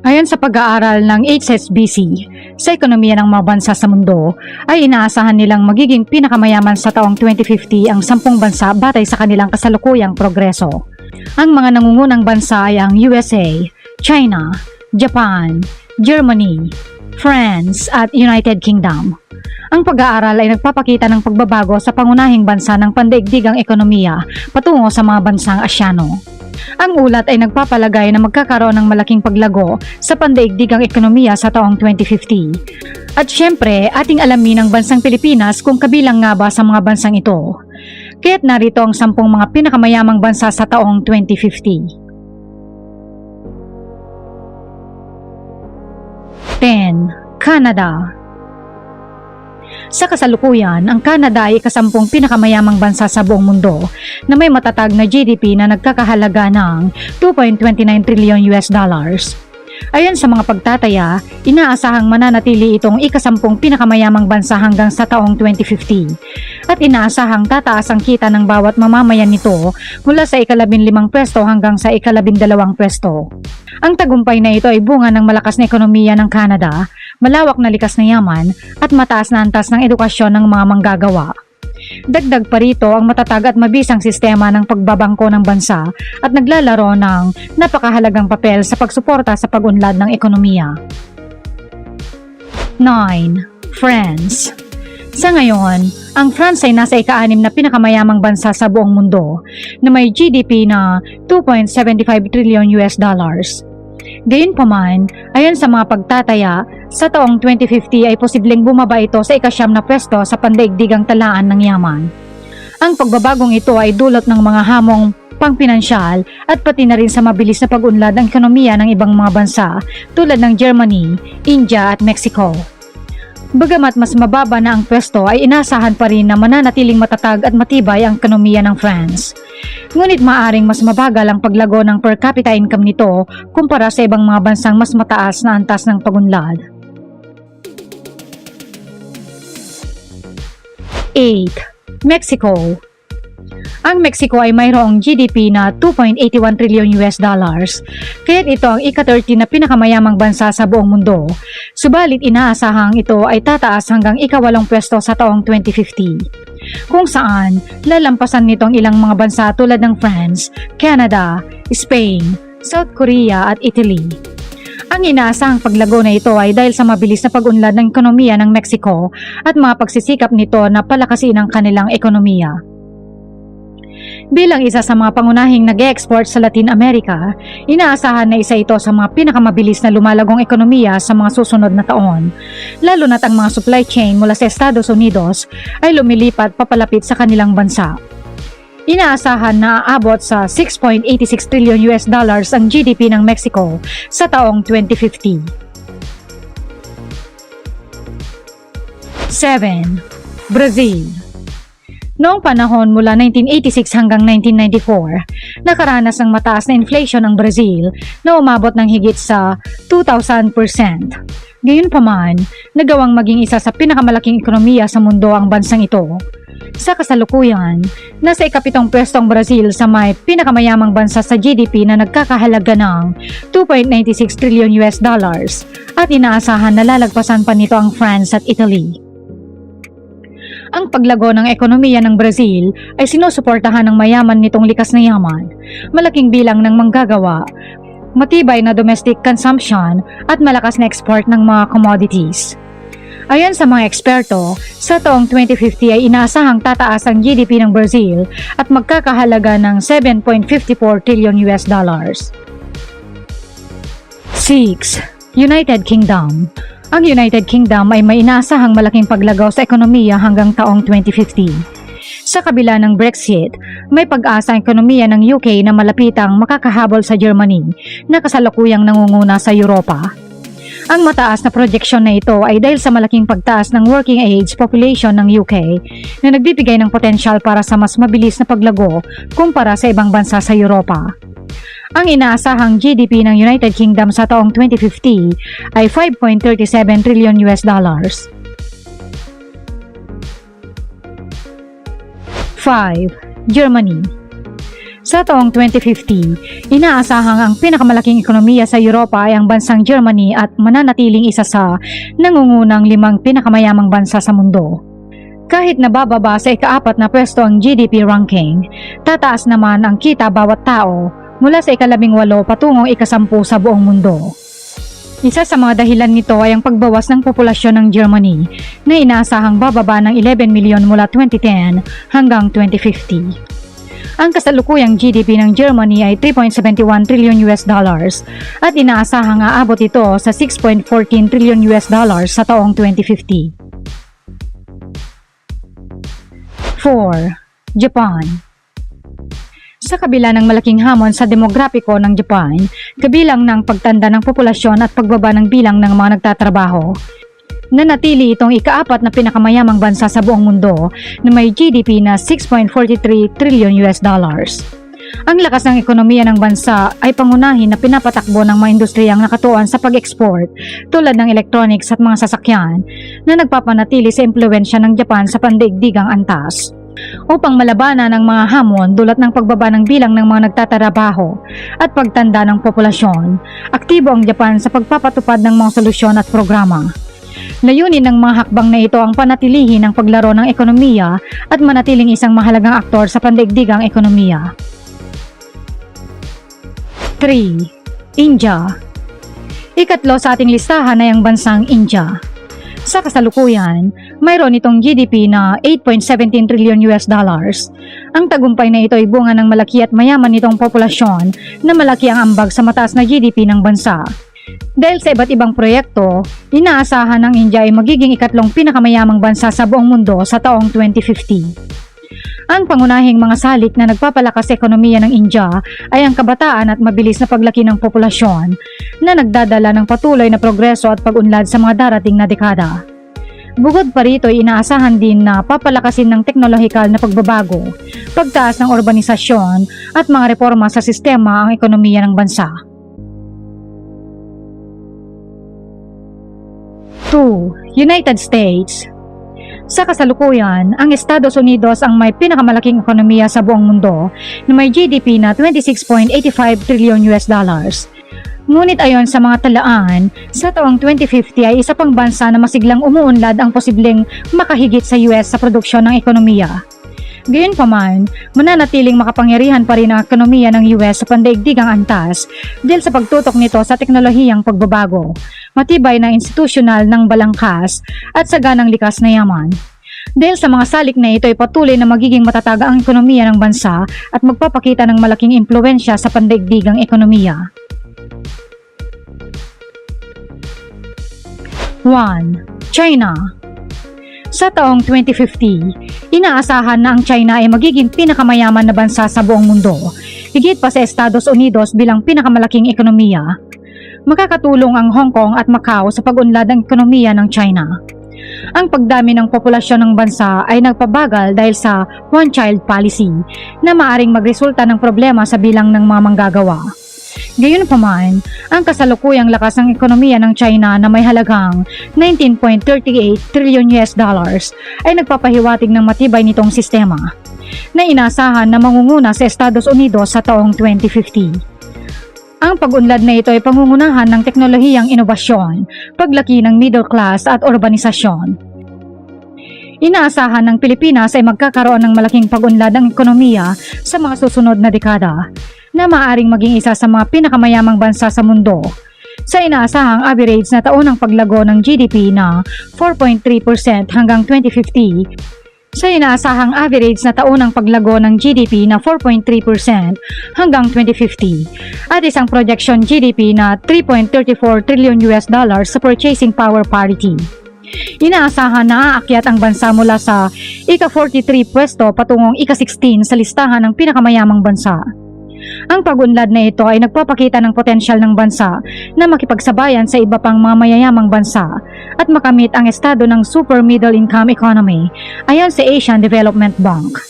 Ayon sa pag-aaral ng HSBC, sa ekonomiya ng mga bansa sa mundo, ay inaasahan nilang magiging pinakamayaman sa taong 2050 ang sampung bansa batay sa kanilang kasalukuyang progreso. Ang mga nangungunang bansa ay ang USA, China, Japan, Germany, France at United Kingdom. Ang pag-aaral ay nagpapakita ng pagbabago sa pangunahing bansa ng pandaigdigang ekonomiya patungo sa mga bansang Asyano. Ang ulat ay nagpapalagay na magkakaroon ng malaking paglago sa pandaigdigang ekonomiya sa taong 2050. At syempre, ating alamin ng bansang Pilipinas kung kabilang nga ba sa mga bansang ito. Kaya't narito ang sampung mga pinakamayamang bansa sa taong 2050. 10. Canada sa kasalukuyan, ang Canada ay kasampung pinakamayamang bansa sa buong mundo na may matatag na GDP na nagkakahalaga ng 2.29 trillion US dollars. Ayon sa mga pagtataya, inaasahang mananatili itong ikasampung pinakamayamang bansa hanggang sa taong 2050 at inaasahang tataas ang kita ng bawat mamamayan nito mula sa ikalabin limang pwesto hanggang sa ikalabing dalawang pwesto. Ang tagumpay na ito ay bunga ng malakas na ekonomiya ng Canada malawak na likas na yaman at mataas na antas ng edukasyon ng mga manggagawa. Dagdag pa rito ang matatag at mabisang sistema ng pagbabangko ng bansa at naglalaro ng napakahalagang papel sa pagsuporta sa pag-unlad ng ekonomiya. 9. France Sa ngayon, ang France ay nasa ika-anim na pinakamayamang bansa sa buong mundo na may GDP na 2.75 trillion US dollars. Gayunpaman, ayon sa mga pagtataya, sa taong 2050 ay posibleng bumaba ito sa ikasyam na pwesto sa pandaigdigang talaan ng yaman. Ang pagbabagong ito ay dulot ng mga hamong pangpinansyal at pati na rin sa mabilis na pag-unlad ng ekonomiya ng ibang mga bansa tulad ng Germany, India at Mexico. Bagamat mas mababa na ang pwesto ay inasahan pa rin na mananatiling matatag at matibay ang ekonomiya ng France. Ngunit maaring mas mabagal ang paglago ng per capita income nito kumpara sa ibang mga bansang mas mataas na antas ng pagunlad. 8. Mexico Ang Mexico ay mayroong GDP na 2.81 trillion US dollars, kaya't ito ang ika-30 na pinakamayamang bansa sa buong mundo. Subalit inaasahang ito ay tataas hanggang ikawalong pwesto sa taong 2050 kung saan lalampasan nitong ilang mga bansa tulad ng France, Canada, Spain, South Korea at Italy. Ang inaasahang paglago na ito ay dahil sa mabilis na pag-unlad ng ekonomiya ng Mexico at mga pagsisikap nito na palakasin ang kanilang ekonomiya. Bilang isa sa mga pangunahing nag-export sa Latin America, inaasahan na isa ito sa mga pinakamabilis na lumalagong ekonomiya sa mga susunod na taon, lalo na't ang mga supply chain mula sa Estados Unidos ay lumilipat papalapit sa kanilang bansa. Inaasahan na aabot sa 6.86 trillion US dollars ang GDP ng Mexico sa taong 2050. 7. Brazil Noong panahon mula 1986 hanggang 1994, nakaranas ng mataas na inflation ang Brazil na umabot ng higit sa 2,000%. Gayunpaman, nagawang maging isa sa pinakamalaking ekonomiya sa mundo ang bansang ito sa kasalukuyan, nasa ikapitong pwesto ang Brazil sa may pinakamayamang bansa sa GDP na nagkakahalaga ng 2.96 trillion US dollars at inaasahan na lalagpasan pa nito ang France at Italy. Ang paglago ng ekonomiya ng Brazil ay sinusuportahan ng mayaman nitong likas na yaman, malaking bilang ng manggagawa, matibay na domestic consumption at malakas na export ng mga commodities. Ayon sa mga eksperto, sa taong 2050 ay inaasahang tataas ang GDP ng Brazil at magkakahalaga ng 7.54 trillion US dollars. 6. United Kingdom Ang United Kingdom ay may inaasahang malaking paglagaw sa ekonomiya hanggang taong 2050. Sa kabila ng Brexit, may pag-asa ang ekonomiya ng UK na malapitang makakahabol sa Germany na kasalukuyang nangunguna sa Europa. Ang mataas na projection na ito ay dahil sa malaking pagtaas ng working age population ng UK na nagbibigay ng potensyal para sa mas mabilis na paglago kumpara sa ibang bansa sa Europa. Ang inaasahang GDP ng United Kingdom sa taong 2050 ay 5.37 trillion US dollars. 5. Germany Sa taong 2050, inaasahang ang pinakamalaking ekonomiya sa Europa ay ang bansang Germany at mananatiling isa sa nangungunang limang pinakamayamang bansa sa mundo. Kahit nabababa sa ikaapat na pwesto ang GDP ranking, tataas naman ang kita bawat tao mula sa ikalabing walo patungong ikasampu sa buong mundo. Isa sa mga dahilan nito ay ang pagbawas ng populasyon ng Germany na inaasahang bababa ng 11 milyon mula 2010 hanggang 2050. Ang kasalukuyang GDP ng Germany ay 3.71 trillion US dollars at inaasahang aabot ito sa 6.14 trillion US dollars sa taong 2050. 4. Japan sa kabila ng malaking hamon sa demografiko ng Japan, kabilang ng pagtanda ng populasyon at pagbaba ng bilang ng mga nagtatrabaho, nanatili itong ikaapat na pinakamayamang bansa sa buong mundo na may GDP na 6.43 trillion US dollars. Ang lakas ng ekonomiya ng bansa ay pangunahin na pinapatakbo ng mga industriyang nakatuon sa pag-export tulad ng electronics at mga sasakyan na nagpapanatili sa impluensya ng Japan sa pandaigdigang antas upang malabanan ang mga hamon dulot ng pagbaba ng bilang ng mga nagtatrabaho at pagtanda ng populasyon, aktibo ang Japan sa pagpapatupad ng mga solusyon at programa. Layunin ng mga hakbang na ito ang panatilihin ng paglaro ng ekonomiya at manatiling isang mahalagang aktor sa pandaigdigang ekonomiya. 3. India Ikatlo sa ating listahan ay ang bansang India. Sa kasalukuyan, mayroon itong GDP na 8.17 trillion US dollars. Ang tagumpay na ito ay bunga ng malaki at mayaman nitong populasyon na malaki ang ambag sa mataas na GDP ng bansa. Dahil sa iba't ibang proyekto, inaasahan ng India ay magiging ikatlong pinakamayamang bansa sa buong mundo sa taong 2050. Ang pangunahing mga salik na nagpapalakas sa ekonomiya ng India ay ang kabataan at mabilis na paglaki ng populasyon na nagdadala ng patuloy na progreso at pag-unlad sa mga darating na dekada. Bukod pa rito, inaasahan din na papalakasin ng teknolohikal na pagbabago, pagtaas ng urbanisasyon at mga reforma sa sistema ang ekonomiya ng bansa. 2. United States sa kasalukuyan, ang Estados Unidos ang may pinakamalaking ekonomiya sa buong mundo na may GDP na 26.85 trillion US dollars. Ngunit ayon sa mga talaan, sa taong 2050 ay isa pang bansa na masiglang umuunlad ang posibleng makahigit sa US sa produksyon ng ekonomiya. Gayunpaman, mananatiling makapangyarihan pa rin ang ekonomiya ng US sa pandaigdigang antas dahil sa pagtutok nito sa teknolohiyang pagbabago, matibay na institusyonal ng balangkas at saganang likas na yaman. Dahil sa mga salik na ito ay patuloy na magiging matataga ang ekonomiya ng bansa at magpapakita ng malaking impluensya sa pandaigdigang ekonomiya. 1. China sa taong 2050, inaasahan na ang China ay magiging pinakamayaman na bansa sa buong mundo, higit pa sa Estados Unidos bilang pinakamalaking ekonomiya. Makakatulong ang Hong Kong at Macau sa pag-unlad ng ekonomiya ng China. Ang pagdami ng populasyon ng bansa ay nagpabagal dahil sa one-child policy na maaring magresulta ng problema sa bilang ng mga manggagawa. Gayunpaman, ang kasalukuyang lakas ng ekonomiya ng China na may halagang 19.38 trillion US dollars ay nagpapahiwatig ng matibay nitong sistema na inasahan na mangunguna sa Estados Unidos sa taong 2050. Ang pag-unlad na ito ay pangungunahan ng teknolohiyang inobasyon, paglaki ng middle class at urbanisasyon. Inaasahan ng Pilipinas ay magkakaroon ng malaking pag-unlad ng ekonomiya sa mga susunod na dekada na maaring maging isa sa mga pinakamayamang bansa sa mundo sa inaasahang average na taon ng paglago ng GDP na 4.3% hanggang 2050 sa inaasahang average na taon ng paglago ng GDP na 4.3% hanggang 2050 at isang projection GDP na 3.34 trillion US dollars sa purchasing power parity. Inaasahan na aakyat ang bansa mula sa ika-43 pwesto patungong ika-16 sa listahan ng pinakamayamang bansa. Ang pagunlad na ito ay nagpapakita ng potensyal ng bansa na makipagsabayan sa iba pang mga mayayamang bansa at makamit ang estado ng super middle income economy ayon sa Asian Development Bank.